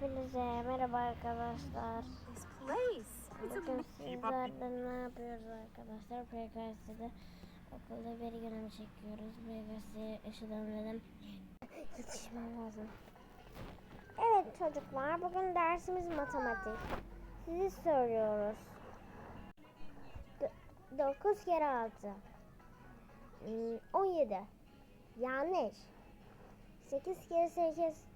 Hepinize merhaba arkadaşlar. This place. It's Bugün sizlerle ne yapıyoruz arkadaşlar? PKS'de okulda bir günümü çekiyoruz. PKS'ye ışınlanmadım. Yetişmem lazım. Evet çocuklar bugün dersimiz matematik. Sizi soruyoruz. 9 kere 6. 17. Yanlış. 8 kere 8.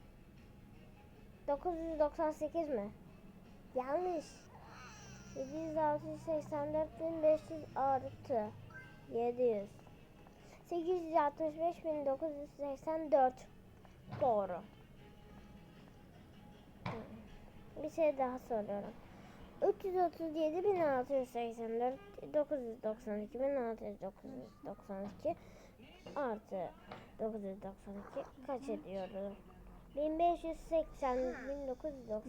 998 mi? Yanlış. 700, 684, 1500 artı 700. 865, 1984. Doğru. Bir şey daha soruyorum. 337, 1684, 992, 1692 artı 992 kaç ediyor? 1580, 1994,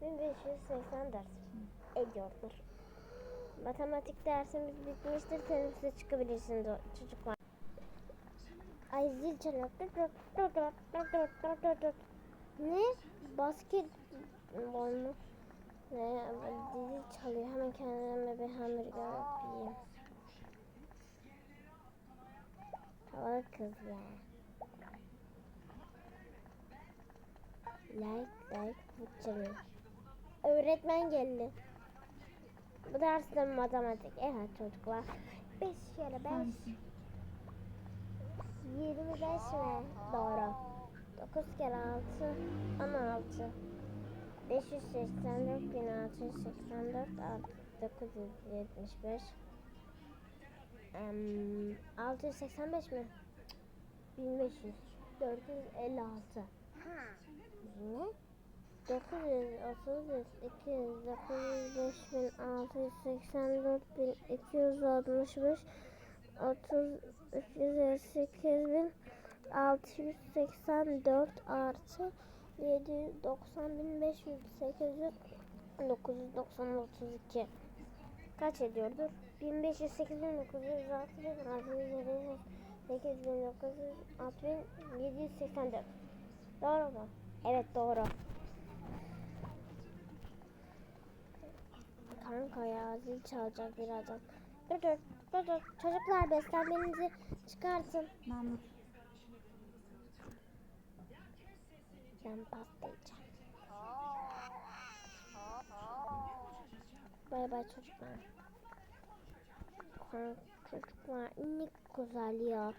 1584 ediyordur. Matematik dersimiz bitmiştir. Teneffüse çıkabilirsiniz çocuklar. Ay zil çalıyor. Ne? Basketbol mu? Ne? Zil çalıyor. Hemen kendime bir hamburger yapayım. Havalı kız ya. Like like fırçalı. Öğretmen geldi. Bu derste matematik. Evet çocuklar. 5 kere 5. 25 mi? Doğru. 9 kere 6. 16. 584 1684 artı 975. Em, 685 mi? 1500. 456. Ne? 930, 200, 905, 684, 265, 30, 308, 684 artı 790, 500, 800, 990, 32. Kaç ediyordur? 1500, 8900, 6000, 6700, 8900, 6784. Doğru mu? Evet doğru. Kanka ya zil çalacak birazdan. Dur dur dur dur. Çocuklar beslenmenizi çıkartın. Mahmut. Ben pasta yiyeceğim. Bay bay çocuklar. Kanka çocuklar ne güzel ya.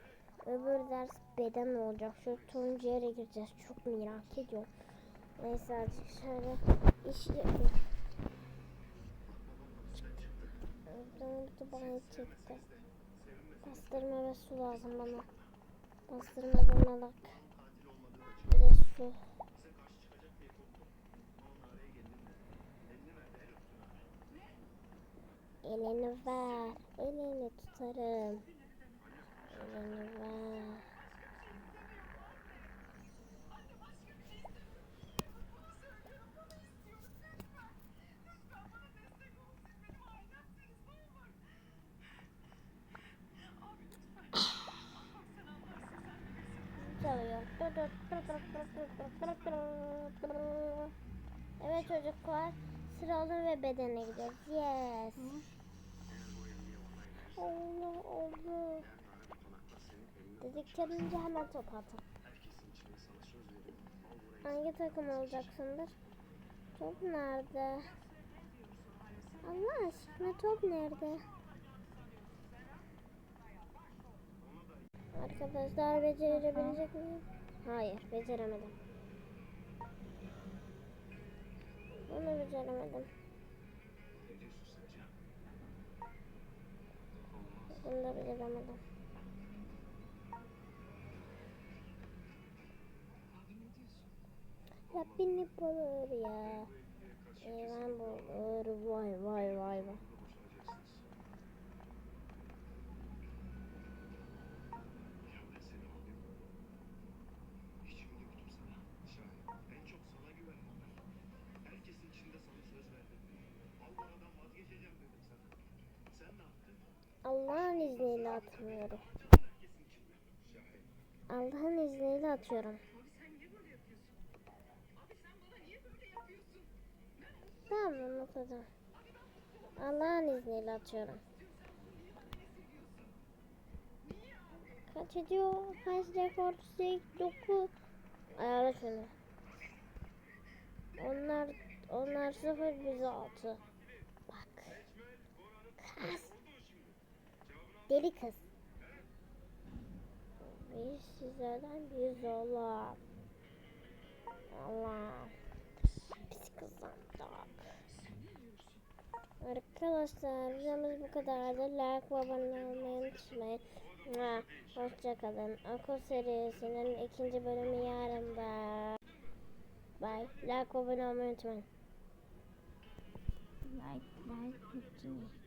Öbür ders beden olacak. Şu turuncu yere gireceğiz. Çok merak ediyorum. Neyse azıcık şöyle iş yapayım. De bana çekti. Pastırma ve su lazım bana. Pastırmadan alak. Bir de su. Elini ver. Elini tutarım. Evet çocuklar sıralı ve bedene gidiyoruz. Yes. Allah Dediklerince hemen top atın. Hangi takım olacaksındır? Top nerede? Allah aşkına top nerede? Arkadaşlar becerebilecek miyim? Hayır, beceremedim. Bunu beceremedim. Bunu da beceremedim. Ya beni bulur ya. Eyvan bulur. Vay vay vay vay. Allah'ın izniyle atmıyorum. Allah'ın izniyle atıyorum. Tamam atacağım. Allah'ın izniyle atıyorum. Kaç ediyor? Kaç rekor? 9. Ayarla şunu. Onlar onlar 0 biz 6. Bak. Kız. Deli kız. Biz sizlerden yüz olalım. Allah. Arkadaşlar videomuz bu kadardı. Like ve abone olmayı unutmayın. Hoşçakalın. Akıl serisinin ikinci bölümü yarın. Bye. Bye. Like ve abone olmayı unutmayın. Like, like, cookie.